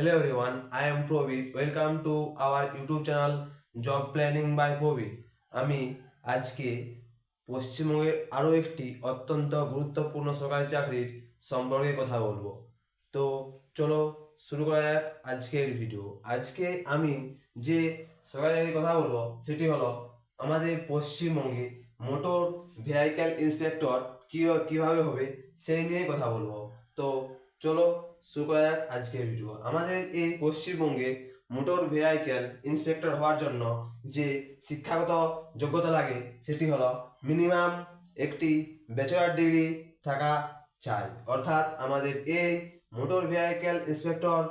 Hello everyone, I am Provi. Welcome to our YouTube channel Job Planning by Provi. আমি আজকে পশ্চিমবঙ্গের আরও একটি অত্যন্ত গুরুত্বপূর্ণ সরকারি চাকরির সম্পর্কে কথা বলব তো চলো শুরু করা যাক আজকের ভিডিও আজকে আমি যে সরকারি চাকরির কথা বলব সেটি হলো আমাদের পশ্চিমবঙ্গে মোটর ভেহিক্যাল ইন্সপেক্টর কীভাবে কীভাবে হবে সেই নিয়ে কথা বলব তো চলো শুরু করা যাক আজকের ভিডিও আমাদের এই পশ্চিমবঙ্গে মোটর ভেহিক্যাল ইন্সপেক্টর হওয়ার জন্য যে শিক্ষাগত যোগ্যতা লাগে, সেটি হলো মিনিমাম একটি ব্যাচেলার ডিগ্রি থাকা চাই। অর্থাৎ আমাদের এই মোটর ভেহিক্যাল ইন্সপেক্টর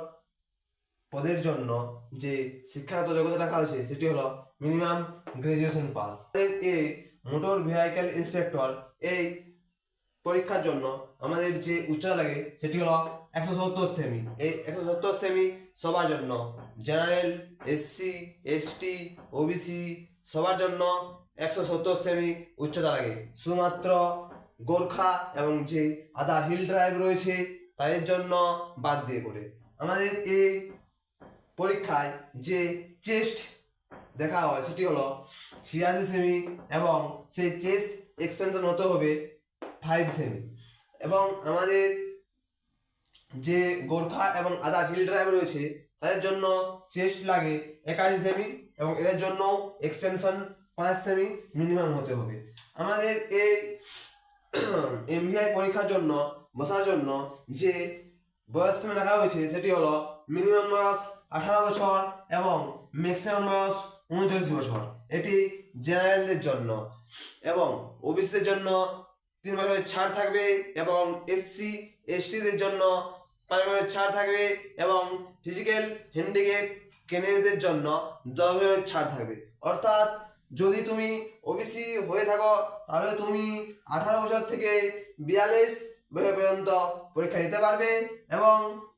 পদের জন্য যে শিক্ষাগত যোগ্যতা রাখা হয়েছে, সেটি হলো মিনিমাম গ্রাজুয়েশন পাস এই মোটর ভেহিক্যাল ইন্সপেক্টর এই পরীক্ষার জন্য আমাদের যে উচ্চতা লাগে সেটি হলো একশো সত্তর সেমি এই একশো সত্তর সেমি সবার জন্য। জেনারেল এসসি এসটি ওবিসি সবার জন্য একশো সত্তর সেমি উচ্চতা লাগে। শুধুমাত্র গোর্খা এবং যে আদার হিল ড্রাইভ রয়েছে তাদের জন্য বাদ দিয়ে করে আমাদের এই পরীক্ষায় যে চেস্ট দেখা হয় সেটি হলো ছিয়াশি সেমি এবং সেই চেস্ট এক্সপেনশন হতে হবে ফাইভ সেমি এবং আমাদের যে গোর্খা এবং আদার হিল ড্রাইভ রয়েছে, তাদের জন্য চেস্ট লাগে একাশি সেমি এবং এদের জন্য এক্সপেনশন পাঁচ সেমি মিনিমাম হতে হবে। আমাদের এই এমভিআই পরীক্ষার জন্য, বসার জন্য যে বয়স সীমা রাখা হয়েছে, সেটি হলো মিনিমাম বয়স আঠারো বছর এবং ম্যাক্সিমাম বয়স উনচল্লিশ বছর। এটি জেনারেলদের জন্য এবং ওবিসিদের জন্য তিন বছরের ছাড় থাকবে এবং এসসি এসটিদের জন্য পাঁচ বছরের ছাড় থাকবে এবং ফিজিক্যাল হ্যান্ডিক্যাপ ক্যান্ডিডেটদের জন্য দশ বছরের ছাড় থাকবে। অর্থাৎ যদি তুমি ওবিসি হয়ে থাকো, তাহলে তুমি আঠারো বছর থেকে বিয়াল্লিশ বছর পর্যন্ত পরীক্ষা দিতে পারবে এবং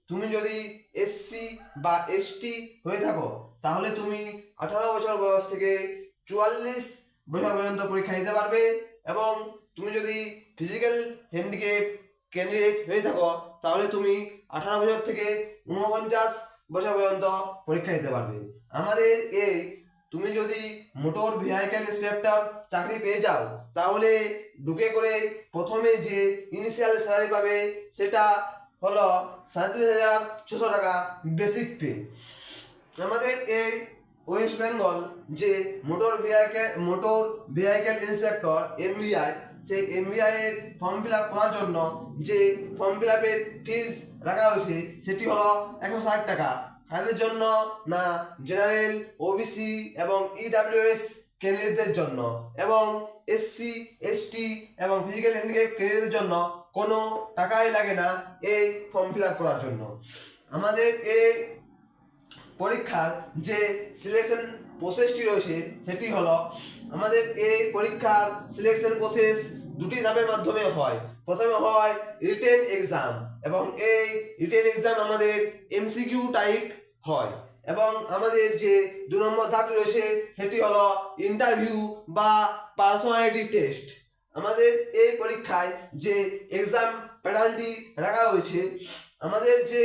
তুমি যদি এসসি বা এসটি হয়ে থাকো, তাহলে তুমি আঠারো বছর বয়স থেকে চুয়াল্লিশ বছর পর্যন্ত পরীক্ষা দিতে পারবে এবং তুমি যদি ফিজিক্যাল হ্যান্ডিক্যাপ ক্যান্ডিডেট হয়ে থাকো, তাহলে তুমি আঠারো বছর থেকে ঊনপঞ্চাশ বছর পর্যন্ত পরীক্ষা দিতে পারবে। আমাদের এই তুমি যদি মোটর ভেহিক্যাল ইন্সপেক্টর চাকরি পেয়ে যাও, তাহলে ঢুকে করে প্রথমে যে ইনিশিয়াল স্যালারি পাবে, সেটা হলো সাঁত্রিশ হাজার ছশো টাকা বেসিক পে আমাদের এই ওয়েস্ট বেঙ্গল যে motor vehicle motor vehicle inspector MVI সেই এমবিআই এর ফর্ম ফিল আপ করার জন্য যে ফর্ম ফিল আপের ফিজ রাখা হয়েছে, সেটি হলো একশো ষাট টাকা। কাদের জন্য না জেনারেল ওবিসি এবং ইডাব্লিউএস ক্যান্ডিডেটদের জন্য এবং এসসি এসটি এবং ফিজিক্যাল হ্যান্ডিক্যাপ ক্যান্ডিডেটদের জন্য কোনো টাকাই লাগে না এই ফর্ম ফিল আপ করার জন্য। আমাদের এই পরীক্ষার যে সিলেকশন প্রসেসটি রয়েছে, সেটি হলো আমাদের এই পরীক্ষার সিলেকশন প্রসেস দুটি ধাপের মাধ্যমে হয়। প্রথমে হয় রিটেন এক্সাম এবং এই রিটেন এক্সাম আমাদের এমসিকিউ টাইপ হয় এবং আমাদের যে দু নম্বর ধাপটি রয়েছে, সেটি হলো ইন্টারভিউ বা পার্সোনালিটি টেস্ট আমাদের এই পরীক্ষায় যে এক্সাম প্যাটার্নটি রাখা হয়েছে আমাদের যে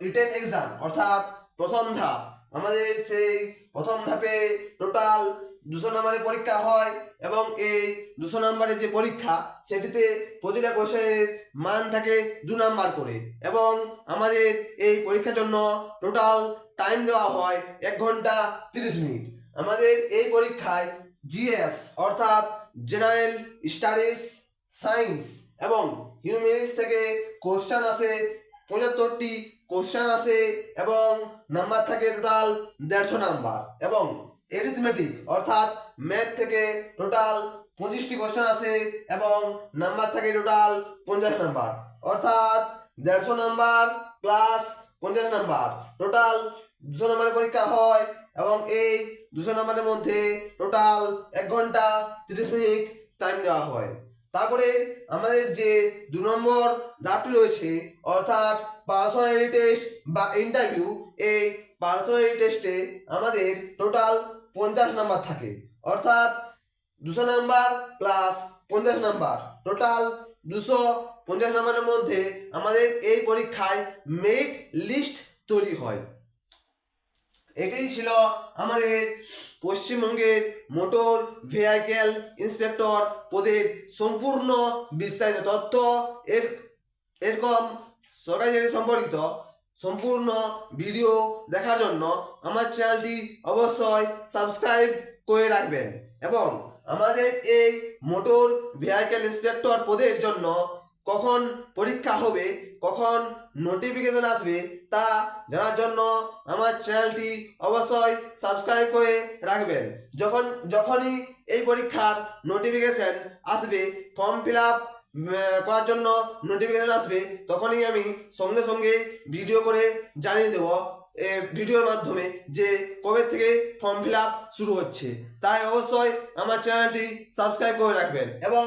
রিটেন এক্সাম অর্থাৎ প্রথম ধাপ, আমাদের সেই প্রথম ধাপে টোটাল দুশো নম্বরের পরীক্ষা হয় এবং এই দুশো নম্বরের যে পরীক্ষা, সেটিতে প্রতিটা কোশ্চেনের মান থাকে দু নাম্বার করে এবং আমাদের এই পরীক্ষার জন্য টোটাল টাইম দেওয়া হয় এক ঘণ্টা তিরিশ মিনিট। আমাদের এই পরীক্ষায় জিএস অর্থাৎ জেনারেল স্টাডিজ সায়েন্স এবং হিউম্যানিটিস থেকে কোশ্চেন আসে পঁচাত্তরটি কোশ্চেন আসে এবং নাম্বার থাকে টোটাল দেড়শো নাম্বার এবং এরিথমেটিক অর্থাৎ ম্যাথ থেকে টোটাল পঁচিশটি কোশ্চেন আসে এবং নাম্বার থাকে টোটাল পঞ্চাশ নাম্বার অর্থাৎ দেড়শো নাম্বার প্লাস পঞ্চাশ নাম্বার টোটাল দুশো নাম্বারের পরীক্ষা হয় এবং এই দুশো নাম্বারের মধ্যে টোটাল এক ঘণ্টা তিরিশ মিনিট টাইম দেওয়া হয়। তারপরে আমাদের যে দু নম্বর ধাপটি রয়েছে, অর্থাৎ পার্সোনালিটি টেস্ট বা ইন্টারভিউ এই পার্সোনালিটি টেস্টে আমাদের টোটাল পঞ্চাশ নাম্বার থাকে। অর্থাৎ দুশো নাম্বার প্লাস পঞ্চাশ নাম্বার টোটাল দুশো পঞ্চাশ নাম্বারের মধ্যে আমাদের এই পরীক্ষায় মেরিট লিস্ট তৈরি হয়। এটাই ছিল আমাদের পশ্চিমবঙ্গের মোটর ভেহিক্যাল ইন্সপেক্টর পদের সম্পূর্ণ বিস্তারিত তথ্য। এর, এরকম সরকারি সম্পর্কিত সম্পূর্ণ ভিডিও দেখার জন্য আমার চ্যানেলটি অবশ্যই সাবস্ক্রাইব করে রাখবেন এবং আমাদের এই মোটর ভেহিক্যাল ইন্সপেক্টর পদের জন্য কখন পরীক্ষা হবে, কখন নোটিফিকেশন আসবে, তা জানার জন্য আমার চ্যানেলটি অবশ্যই সাবস্ক্রাইব করে রাখবেন। যখন, যখনই এই পরীক্ষার নোটিফিকেশন আসবে ফর্ম ফিল আপ করার জন্য নোটিফিকেশন আসবে, তখনই আমি সঙ্গে সঙ্গে ভিডিও করে জানিয়ে দেবো ভিডিওর মাধ্যমে যে কবে থেকে ফর্ম ফিল আপ শুরু হচ্ছে। তাই অবশ্যই আমার চ্যানেলটি সাবস্ক্রাইব করে রাখবেন এবং